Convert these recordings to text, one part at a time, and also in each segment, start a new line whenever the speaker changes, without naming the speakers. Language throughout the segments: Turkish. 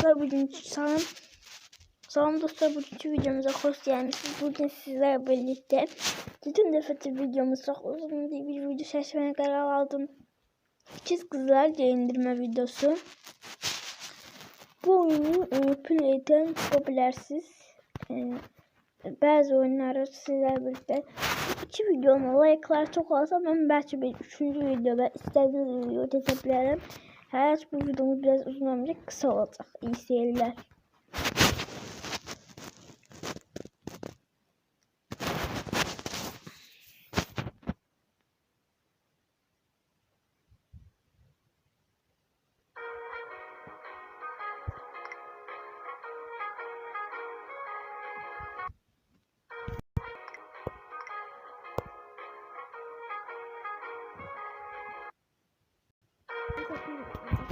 dostlar bugün salam. Salam dostlar bugünkü videomuza hoş gelmişsiniz. Bugün sizlerle birlikte bütün defter videomuz çok uzun bir video seçmeye karar aldım. İkiz kızlar giyindirme videosu. Bu oyunu e, Play'den popülersiz. E, bazı oyunları sizlerle birlikte iki videonun like'lar çok olsa ben belki bir üçüncü videoda istediğiniz video çekebilirim. Evet bu videomuz biraz uzun olmayacak kısa olacak. İyi seyirler.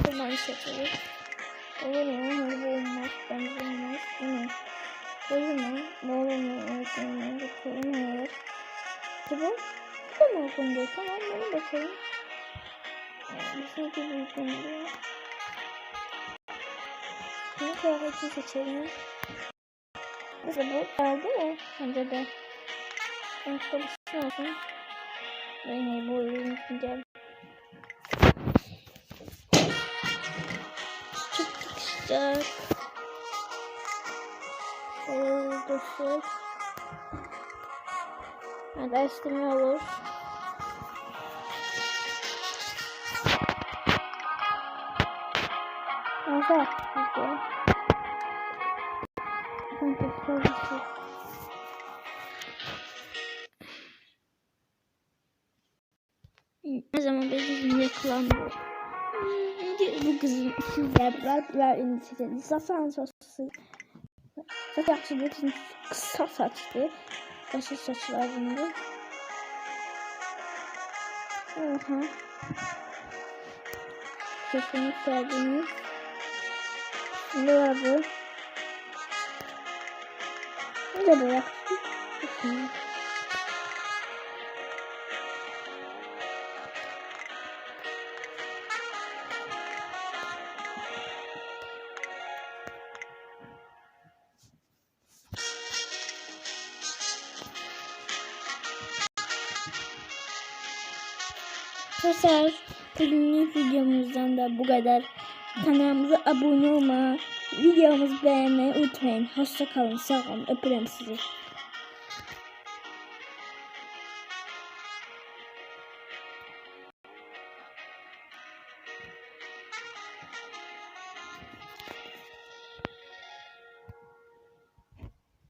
Tamam seçelim. Olur mu? Hayır olmaz. Bence olmaz. Ne? Olur mu? Olur mu? Evet olmaz. Bakalım hayır. Bu bu? Da mı değil? Tamam bunu bakalım. Bir uygun diyor. Bunu kıyafeti seçelim. Mesela bu geldi mi? Bence de. Ben çalışsın olsun. Ben bu oyun için stuck. Oh, the fuck? And that's the mellow. fazer that? Okay. Mas é uma vez de reclamar. Bu kızın yapraklar inisiyatif zaten sosu çok bir kızın kısa saçlı başı saçlar bunda Oha. Sesini sevdiğiniz Ne var bu? Ne de böyle Arkadaşlar bugünlük videomuzdan da bu kadar. Kanalımıza abone olmayı, videomuzu beğenmeyi unutmayın. Hoşça kalın, sağ olun, öpürüm sizi.